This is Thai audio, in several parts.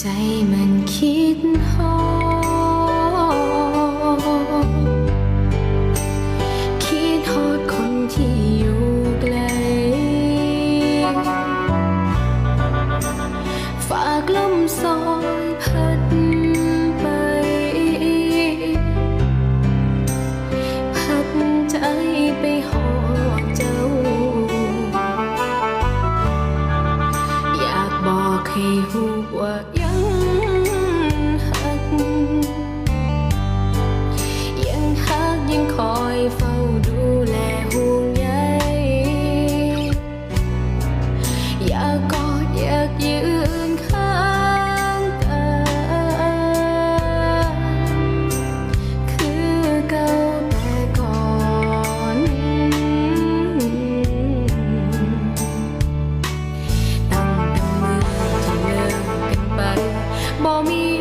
ใจมันคิดหอคิดหอดคนที่อยู่ไกล ฝากลมซอยพัดไป พัดใจไปหอเจ้า อยากบอกให้หูว่า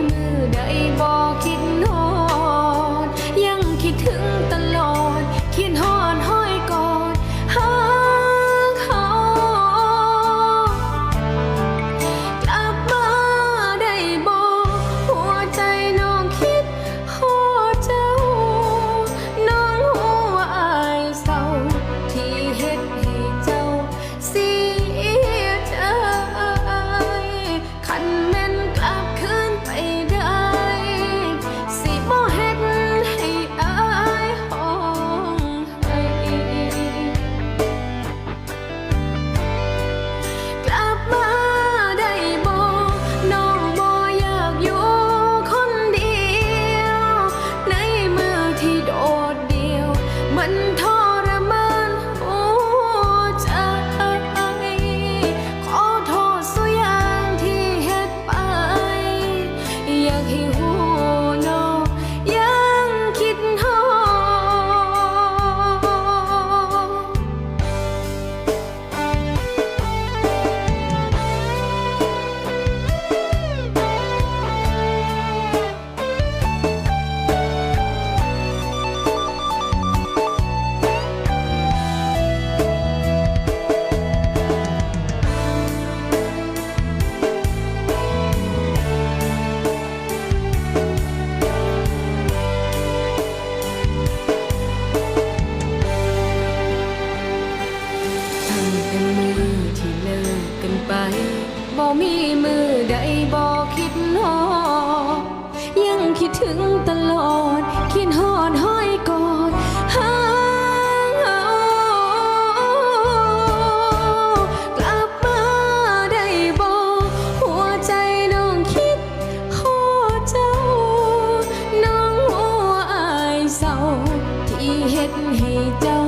มือใดบอกคิดน้อ hết hy trong